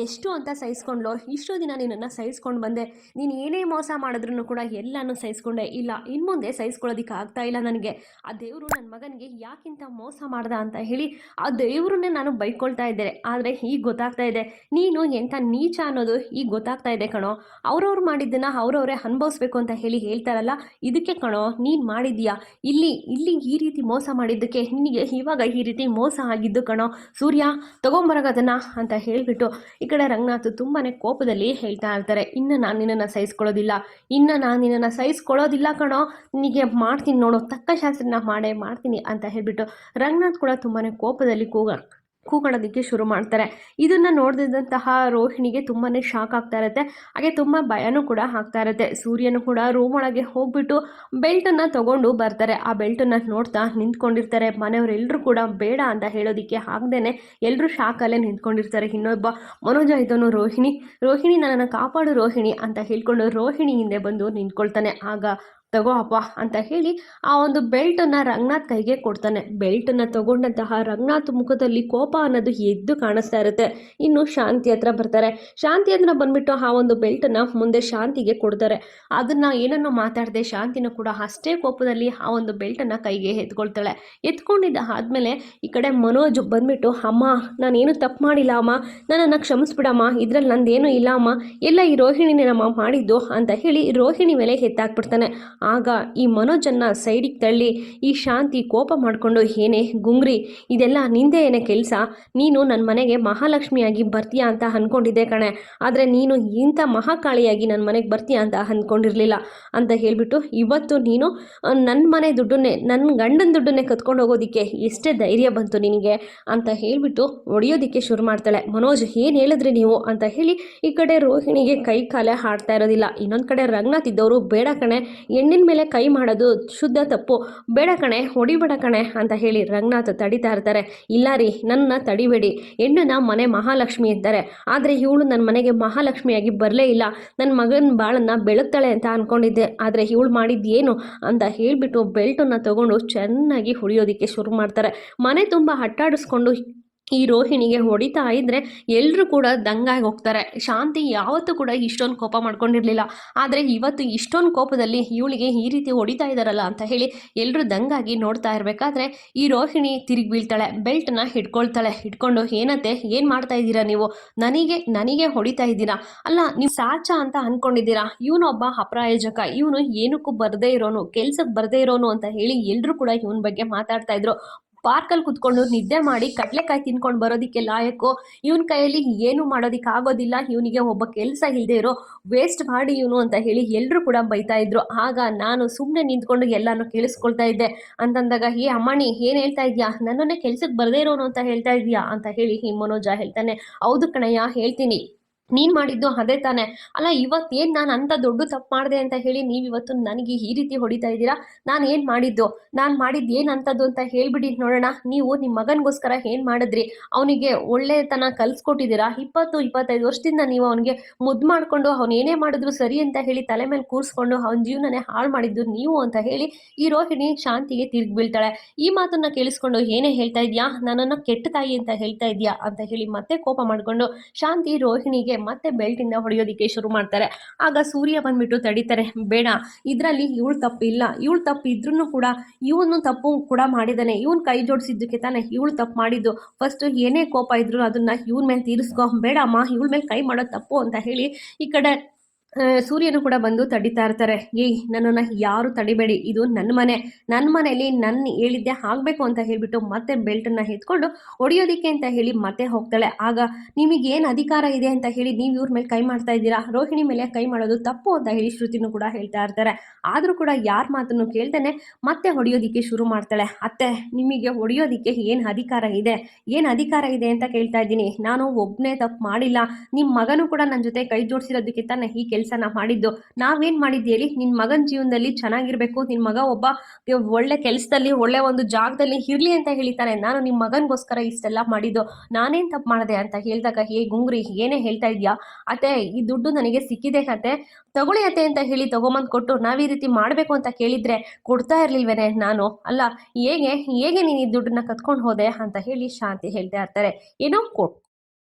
ಎಷ್ಟು ಅಂತ ಸಹಿಸ್ಕೊಂಡ್ಲೋ, ಇಷ್ಟು ದಿನ ನಿನ್ನನ್ನು ಸಹಿಸ್ಕೊಂಡು ಬಂದೆ. ನೀನು ಏನೇ ಮೋಸ ಮಾಡಿದ್ರು ಕೂಡ ಎಲ್ಲನೂ ಸಹಿಸ್ಕೊಂಡೆ. ಇಲ್ಲ ಇನ್ನು ಮುಂದೆ ಸಹಿಸ್ಕೊಳ್ಳೋದಕ್ಕೆ ಆಗ್ತಾ ಇಲ್ಲ ನನಗೆ. ಆ ದೇವರು ನನ್ನ ಮಗನಿಗೆ ಯಾಕಿಂತ ಮೋಸ ಮಾಡ್ದ ಅಂತ ಹೇಳಿ ಆ ದೇವರನ್ನೇ ನಾನು ಬೈಕೊಳ್ತಾ ಇದ್ದೆ. ಆದರೆ ಈಗ ಗೊತ್ತಾಗ್ತಾ ಇದೆ. ನೀನು ಎಂಥ ನೀಚ ಅನ್ನೋದು ಈಗ ಗೊತ್ತಾಗ್ತಾ ಇದೆ ಕಣೋ. ಅವ್ರವ್ರು ಮಾಡಿದ್ದನ್ನು ಅವ್ರವರೇ ಅನುಭವಿಸ್ಬೇಕು ಅಂತ ಹೇಳಿ ಹೇಳ್ತಾರಲ್ಲ, ಇದಕ್ಕೆ ಕಣೋ, ನೀನು ಮಾಡಿದ್ಯಾ ಇಲ್ಲಿ ಇಲ್ಲಿ ಈ ರೀತಿ ಮೋಸ ಮಾಡಿದ್ದಕ್ಕೆ ನಿನಗೆ ಇವಾಗ ಈ ರೀತಿ ಮೋಸ ಆಗಿದ್ದು ಕಣೋ. ಸೂರ್ಯ, ತಗೊಂಬರಗದನ್ನ ಅಂತ ಹೇಳಿಬಿಟ್ಟು ಈ ಕಡೆ ರಂಗನಾಥ್ ತುಂಬಾ ಕೋಪದಲ್ಲಿ ಹೇಳ್ತಾ ಇರ್ತಾರೆ, ಇನ್ನು ನಾನು ನಿನ್ನನ್ನು ಸಹಿಸ್ಕೊಳ್ಳೋದಿಲ್ಲ, ಇನ್ನು ನಾನು ನಿನ್ನನ್ನು ಸಹಿಸ್ಕೊಳ್ಳೋದಿಲ್ಲ ಕಣೋ, ನಿನಗೆ ಮಾಡ್ತೀನಿ ನೋಡು, ತಕ್ಕ ಶಾಸ್ತ್ರನ ಮಾಡೇ, ಮಾಡ್ತೀನಿ ಅಂತ ಹೇಳಿಬಿಟ್ಟು ರಂಗನಾಥ್ ಕೂಡ ತುಂಬಾ ಕೋಪದಲ್ಲಿ ಕೂಗ ಕೂಗಾಡೋದಕ್ಕೆ ಶುರು ಮಾಡ್ತಾರೆ. ಇದನ್ನು ನೋಡಿದಂತಹ ರೋಹಿಣಿಗೆ ತುಂಬಾ ಶಾಕ್ ಆಗ್ತಾ ಇರುತ್ತೆ. ಹಾಗೆ ತುಂಬ ಭಯನೂ ಕೂಡ ಆಗ್ತಾ ಇರುತ್ತೆ. ಸೂರ್ಯನು ಕೂಡ ರೂಮ್ ಒಳಗೆ ಹೋಗ್ಬಿಟ್ಟು ಬೆಲ್ಟನ್ನು ತಗೊಂಡು ಬರ್ತಾರೆ. ಆ ಬೆಲ್ಟನ್ನು ನೋಡ್ತಾ ನಿಂತ್ಕೊಂಡಿರ್ತಾರೆ. ಮನೆಯವರೆಲ್ಲರೂ ಕೂಡ ಬೇಡ ಅಂತ ಹೇಳೋದಕ್ಕೆ ಆಗದೇನೆ ಎಲ್ಲರೂ ಶಾಕಲ್ಲೇ ನಿಂತ್ಕೊಂಡಿರ್ತಾರೆ. ಇನ್ನೊಬ್ಬ ಮನೋಜ ಇದನ್ನು ರೋಹಿಣಿ. ರೋಹಿಣಿ, ನನ್ನನ್ನು ಕಾಪಾಡು ರೋಹಿಣಿ ಅಂತ ಹೇಳ್ಕೊಂಡು ರೋಹಿಣಿ ಹಿಂದೆ ಬಂದು ನಿಂತ್ಕೊಳ್ತಾನೆ. ಆಗ ತಗೋ ಅಪ್ಪ ಅಂತ ಹೇಳಿ ಆ ಒಂದು ಬೆಲ್ಟನ್ನು ರಂಗನಾಥ್ ಕೈಗೆ ಕೊಡ್ತಾನೆ. ಬೆಲ್ಟನ್ನು ತಗೊಂಡಂತಹ ರಂಗನಾಥ್ ಮುಖದಲ್ಲಿ ಕೋಪ ಅನ್ನೋದು ಎದ್ದು ಕಾಣಿಸ್ತಾ ಇರುತ್ತೆ. ಇನ್ನು ಶಾಂತಿ ಹತ್ರ ಬರ್ತಾರೆ. ಶಾಂತಿ ಹತ್ರ ಬಂದ್ಬಿಟ್ಟು ಆ ಒಂದು ಬೆಲ್ಟನ್ನು ಮುಂದೆ ಶಾಂತಿಗೆ ಕೊಡ್ತಾರೆ. ಅದನ್ನು ಏನನ್ನೋ ಮಾತಾಡದೆ ಶಾಂತಿನೂ ಕೂಡ ಅಷ್ಟೇ ಕೋಪದಲ್ಲಿ ಆ ಒಂದು ಬೆಲ್ಟನ್ನು ಕೈಗೆ ಎತ್ಕೊಳ್ತಾಳೆ. ಎತ್ಕೊಂಡಿದ್ದ ಆದಮೇಲೆ ಈ ಕಡೆ ಮನೋಜ್ ಬಂದ್ಬಿಟ್ಟು, ಅಮ್ಮ, ನಾನೇನು ತಪ್ಪು ಮಾಡಿಲ್ಲ ಅಮ್ಮ. ನನ್ನನ್ನು ಕ್ಷಮಿಸ್ಬಿಡಮ್ಮ. ಇದ್ರಲ್ಲಿ ನಂದೇನು ಇಲ್ಲ ಅಮ್ಮ. ಎಲ್ಲ ಈ ರೋಹಿಣಿನೇನಮ್ಮ ಮಾಡಿದ್ದು ಅಂತ ಹೇಳಿ ರೋಹಿಣಿ ಮೇಲೆ ಎತ್ತಾಕ್ಬಿಡ್ತಾನೆ. ಆಗ ಈ ಮನೋಜನ್ನ ಸೈಡಿಗೆ ತಳ್ಳಿ, ಈ ಶಾಂತಿ ಕೋಪ ಮಾಡಿಕೊಂಡು, ಏನೇ, ಗುಂಗ್ರಿ, ಇದೆಲ್ಲ ನಿಂದೆ ಏನೇ ಕೆಲಸ? ನೀನು ನನ್ನ ಮನೆಗೆ ಮಹಾಲಕ್ಷ್ಮಿಯಾಗಿ ಬರ್ತೀಯಾ ಅಂತ ಅಂದ್ಕೊಂಡಿದ್ದೆ ಕಣೆ. ಆದರೆ ನೀನು ಇಂಥ ಮಹಾಕಾಳಿಯಾಗಿ ನನ್ನ ಮನೆಗೆ ಬರ್ತೀಯಾ ಅಂತ ಅಂದ್ಕೊಂಡಿರಲಿಲ್ಲ ಅಂತ ಹೇಳಿಬಿಟ್ಟು, ಇವತ್ತು ನೀನು ನನ್ನ ಮನೆ ದುಡ್ಡನ್ನೇ ನನ್ನ ಗಂಡನ ದುಡ್ಡನ್ನೇ ಕತ್ಕೊಂಡು ಹೋಗೋದಕ್ಕೆ ಎಷ್ಟೇ ಧೈರ್ಯ ಬಂತು ನಿನಗೆ? ಅಂತ ಹೇಳಿಬಿಟ್ಟು ಒಡೆಯೋದಕ್ಕೆ ಶುರು ಮಾಡ್ತಾಳೆ. ಮನೋಜ್, ಏನು ಹೇಳಿದ್ರಿ ನೀವು? ಅಂತ ಹೇಳಿ ಈ ಕಡೆ ರೋಹಿಣಿಗೆ ಕೈ ಕಾಲೇ ಹಾಡ್ತಾ ಇರೋದಿಲ್ಲ. ಇನ್ನೊಂದು ಕಡೆ ರಂಗನಾಥ್ ಇದ್ದವರು, ಬೇಡ ಕಣೆ ಹೆಣ್ಣಿನ ಮೇಲೆ ಕೈ ಮಾಡೋದು ಶುದ್ಧ ತಪ್ಪು. ಬೇಡ ಕಣೆ, ಹೊಡಿಬೇಡ ಕಣೆ ಅಂತ ಹೇಳಿ ರಂಗನಾಥ್ ತಡಿತಾ ಇರ್ತಾರೆ. ಇಲ್ಲ ರೀ, ನನ್ನ ತಡಿಬೇಡಿ. ಹೆಣ್ಣನ್ನ ಮನೆ ಮಹಾಲಕ್ಷ್ಮಿ ಇದ್ದಾರೆ. ಆದರೆ ಇವಳು ನನ್ನ ಮನೆಗೆ ಮಹಾಲಕ್ಷ್ಮಿಯಾಗಿ ಬರಲೇ ಇಲ್ಲ. ನನ್ನ ಮಗನ ಬಾಳನ್ನು ಬೆಳಗ್ತಾಳೆ ಅಂತ ಅಂದ್ಕೊಂಡಿದ್ದೆ ಆದರೆ ಇವಳು ಮಾಡಿದ್ದೇನು ಅಂತ ಹೇಳಿಬಿಟ್ಟು ಬೆಲ್ಟನ್ನು ತಗೊಂಡು ಚೆನ್ನಾಗಿ ಹೊಡಿಯೋದಕ್ಕೆ ಶುರು ಮಾಡ್ತಾರೆ. ಮನೆ ತುಂಬ ಹಟ್ಟಾಡಿಸ್ಕೊಂಡು ಈ ರೋಹಿಣಿಗೆ ಹೊಡಿತಾ ಇದ್ದರೆ ಎಲ್ಲರೂ ಕೂಡ ದಂಗಾಗಿ ಹೋಗ್ತಾರೆ. ಶಾಂತಿ ಯಾವತ್ತೂ ಕೂಡ ಇಷ್ಟೊಂದು ಕೋಪ ಮಾಡ್ಕೊಂಡಿರಲಿಲ್ಲ. ಆದರೆ ಇವತ್ತು ಇಷ್ಟೊಂದು ಕೋಪದಲ್ಲಿ ಇವಳಿಗೆ ಈ ರೀತಿ ಹೊಡಿತಾ ಇದ್ದಾರಲ್ಲ ಅಂತ ಹೇಳಿ ಎಲ್ಲರೂ ದಂಗಾಗಿ ನೋಡ್ತಾ ಇರಬೇಕಾದ್ರೆ ಈ ರೋಹಿಣಿ ತಿರುಗಿ ಬೀಳ್ತಾಳೆ ಬೆಲ್ಟನ್ನ ಹಿಡ್ಕೊಳ್ತಾಳೆ, ಹಿಡ್ಕೊಂಡು, ಏನತ್ತೆ, ಏನು ಮಾಡ್ತಾ ಇದ್ದೀರಾ ನೀವು? ನನಗೆ ನನಗೆ ಹೊಡಿತಾ ಇದ್ದೀರಾ? ಅಲ್ಲ, ನೀವು ಸಾಚ ಅಂತ ಅಂದ್ಕೊಂಡಿದ್ದೀರಾ ಇವನೊಬ್ಬ ಅಪ್ರಾಯೋಜಕ, ಇವನು ಏನಕ್ಕೂ ಬರದೇ ಇರೋನು ಕೆಲ್ಸಕ್ಕೆ ಬರದೇ ಇರೋನು ಅಂತ ಹೇಳಿ ಎಲ್ಲರೂ ಕೂಡ ಇವನ ಬಗ್ಗೆ ಮಾತಾಡ್ತಾ ಇದ್ರು. ಪಾರ್ಕಲ್ಲಿ ಕುತ್ಕೊಂಡು ನಿದ್ದೆ ಮಾಡಿ ಕಡಲೆಕಾಯಿ ತಿನ್ಕೊಂಡು ಬರೋದಕ್ಕೆ ಲಾಯಕು? ಇವನ್ ಕೈಯಲ್ಲಿ ಏನು ಮಾಡೋದಕ್ಕೆ ಆಗೋದಿಲ್ಲ. ಇವನಿಗೆ ಒಬ್ಬ ಕೆಲಸ ಇಲ್ಲದೆ ಇರೋ ವೇಸ್ಟ್ ಮಾಡಿ ಇವನು ಅಂತ ಹೇಳಿ ಎಲ್ಲರೂ ಕೂಡ ಬೈತಾ ಇದ್ರು. ಆಗ ನಾನು ಸುಮ್ಮನೆ ನಿಂತ್ಕೊಂಡು ಎಲ್ಲಾನು ಕೇಳಿಸ್ಕೊಳ್ತಾ ಇದ್ದೆ. ಅಂತಂದಾಗ, ಏ ಅಮ್ಮಣಿ, ಏನು ಹೇಳ್ತಾ ಇದೆಯಾ? ನನ್ನನ್ನೇ ಕೆಲ್ಸಕ್ಕೆ ಬರದೇ ಇರೋನು ಅಂತ ಹೇಳ್ತಾ ಇದೆಯಾ? ಅಂತ ಹೇಳಿ ಈ ಮನೋಜ ಹೇಳ್ತಾನೆ, ಹೌದು ಕಣಯ್ಯ, ಹೇಳ್ತೀನಿ. ನೀನು ಮಾಡಿದ್ದು ಅದೇ ತಾನೆ. ಅಲ್ಲ ಇವತ್ತೇನು ನಾನು ಅಂತ ದೊಡ್ಡ ತಪ್ಪು ಮಾಡಿದೆ ಅಂತ ಹೇಳಿ ನೀವು ಇವತ್ತು ನನಗೆ ಈ ರೀತಿ ಹೊಡಿತಾ ಇದ್ದೀರಾ? ನಾನು ಏನು ಮಾಡಿದ್ದು? ನಾನು ಮಾಡಿದ್ದು ಏನು ಅಂತದ್ದು ಅಂತ ಹೇಳ್ಬಿಡಿ ನೋಡೋಣ. ನೀವು ನಿಮ್ಮ ಮಗನಿಗೋಸ್ಕರ ಏನು ಮಾಡಿದ್ರಿ? ಅವನಿಗೆ ಒಳ್ಳೆತನ ಕಲಿಸ್ಕೊಟ್ಟಿದ್ದೀರಾ? ಇಪ್ಪತ್ತು, ಇಪ್ಪತ್ತೈದು ವರ್ಷದಿಂದ ನೀವು ಅವನಿಗೆ ಮುದ್ದು ಮಾಡಿಕೊಂಡು ಅವ್ನು ಏನೇ ಮಾಡಿದ್ರು ಸರಿ ಅಂತ ಹೇಳಿ ತಲೆ ಮೇಲೆ ಕೂರಿಸ್ಕೊಂಡು ಅವನ ಜೀವನನೇ ಹಾಳು ಮಾಡಿದ್ದು ನೀವು ಅಂತ ಹೇಳಿ ಈ ರೋಹಿಣಿ ಶಾಂತಿಗೆ ತಿರುಗಿ ಬೀಳ್ತಾಳೆ. ಈ ಮಾತನ್ನ ಕೇಳಿಸ್ಕೊಂಡು ಏನೇ ಹೇಳ್ತಾ ಇದ್ಯಾ? ನನ್ನನ್ನು ಕೆಟ್ಟ ತಾಯಿ ಅಂತ ಹೇಳ್ತಾ ಇದ್ಯಾ? ಅಂತ ಹೇಳಿ ಮತ್ತೆ ಕೋಪ ಮಾಡಿಕೊಂಡು ಶಾಂತಿ ರೋಹಿಣಿಗೆ ಮತ್ತೆ ಬೆಲ್ಟಿಂದ ಹೊಡೆಯೋದಕ್ಕೆ ಶುರು ಮಾಡ್ತಾರೆ. ಆಗ ಸೂರ್ಯ ಬಂದ್ಬಿಟ್ಟು ತಡಿತಾರೆ. ಬೇಡ, ಇದರಲ್ಲಿ ಇವಳು ತಪ್ಪು ಇಲ್ಲ ಇವಳು ತಪ್ಪು ಇದ್ರೂ ಕೂಡ ಇವನು ತಪ್ಪು ಕೂಡ ಮಾಡಿದ್ದಾನೆ ಇವನ್ ಕೈ ಜೋಡಿಸಿದ್ದಕ್ಕೆ ತಾನೆ ಇವಳು ತಪ್ಪು ಮಾಡಿದ್ದು. ಫಸ್ಟು ಏನೇ ಕೋಪ ಇದ್ರು ಅದನ್ನು ಇವನ್ ಮೇಲೆ ತೀರಿಸ್ಕೊ. ಬೇಡಮ್ಮ, ಇವಳ ಮೇಲೆ ಕೈ ಮಾಡೋದು ತಪ್ಪು ಅಂತ ಹೇಳಿ ಈ ಕಡೆ ಸೂರ್ಯನು ಕೂಡ ಬಂದು ತಡಿತಾ ಇರ್ತಾರೆ. ಏಯ್, ನನ್ನನ್ನು ಯಾರು ತಡಿಬೇಡಿ. ಇದು ನನ್ನ ಮನೆ. ನನ್ನ ಮನೆಯಲ್ಲಿ ನನ್ನ ಹೇಳಿದ್ದೆ ಆಗಬೇಕು ಅಂತ ಹೇಳಿಬಿಟ್ಟು ಮತ್ತೆ ಬೆಲ್ಟನ್ನು ಎತ್ಕೊಂಡು ಹೊಡೆಯೋದಿಕ್ಕೆ ಅಂತ ಹೇಳಿ ಮತ್ತೆ ಹೋಗ್ತಾಳೆ. ಆಗ ನಿಮಗೆ ಏನು ಅಧಿಕಾರ ಇದೆ ಅಂತ ಹೇಳಿ ನೀವು ಇವ್ರ ಮೇಲೆ ಕೈ ಮಾಡ್ತಾ ಇದ್ದೀರಾ? ರೋಹಿಣಿ ಮೇಲೆ ಕೈ ಮಾಡೋದು ತಪ್ಪು ಅಂತ ಹೇಳಿ ಶ್ರುತಿನೂ ಕೂಡ ಹೇಳ್ತಾ ಇರ್ತಾರೆ. ಆದರೂ ಕೂಡ ಯಾರ ಮಾತನ್ನು ಕೇಳ್ತಾನೆ ಮತ್ತೆ ಹೊಡೆಯೋದಿಕ್ಕೆ ಶುರು ಮಾಡ್ತಾಳೆ. ಅತ್ತೆ, ನಿಮಗೆ ಹೊಡೆಯೋದಿಕ್ಕೆ ಏನು ಅಧಿಕಾರ ಇದೆ? ಏನು ಅಧಿಕಾರ ಇದೆ ಅಂತ ಕೇಳ್ತಾ ಇದ್ದೀನಿ. ನಾನು ಒಬ್ಬನೇ ತಪ್ಪು ಮಾಡಿಲ್ಲ. ನಿಮ್ಮ ಮಗನೂ ಕೂಡ ನನ್ನ ಜೊತೆ ಕೈ ಜೋಡಿಸಿರೋದಕ್ಕೆ ತಾನೇ ಈ ಕೆಲಸನ ಮಾಡಿದ್ದು. ನಾವೇನ್ ಮಾಡಿದ್ದು ಹೇಳಿ ನಿನ್ನ ಮಗನ ಜೀವನದಲ್ಲಿ ಚೆನ್ನಾಗಿರ್ಬೇಕು ನಿನ್ನ ಮಗ ಒಬ್ಬ ಒಳ್ಳೆ ಕೆಲಸದಲ್ಲಿ, ಒಳ್ಳೆ ಒಂದು ಜಾಗದಲ್ಲಿ ಇರಲಿ ಅಂತ ಹೇಳಿತಾನೆ ನಾನು ನಿಮ್ಮ ಮಗನಿಗೋಸ್ಕರ ಇಷ್ಟೆಲ್ಲ ಮಾಡಿದ್ದು. ನಾನೇನು ತಪ್ಪು ಮಾಡಿದೆ ಅಂತ ಹೇಳಿದಾಗ, ಹೇ ಗುಂಗ್ರಿ, ಏನೇ ಹೇಳ್ತಾ ಇದೆಯಾ? ಅತ್ತೆ, ಈ ದುಡ್ಡು ನನಗೆ ಸಿಕ್ಕಿದೆ ಅತ್ತೆ. ತಗೊಳ್ಳಿ ಅತ್ತೆ ಅಂತ ಹೇಳಿ ತಗೊಂಬಂದ್ ಕೊಟ್ಟು ನಾವು ಈ ರೀತಿ ಮಾಡಬೇಕು ಅಂತ ಕೇಳಿದ್ರೆ ಕೊಡ್ತಾ ಇರಲಿಲ್ವೇನೆ ನಾನು? ಅಲ್ಲ, ಹೇಗೆ ಹೇಗೆ ನೀನು ಈ ದುಡ್ಡನ್ನ ಕತ್ಕೊಂಡು ಹೋದೆ ಅಂತ ಹೇಳಿ ಶಾಂತಿ ಹೇಳ್ತಾ ಇರ್ತಾರೆ. ಏನೋ ಕೊಟ್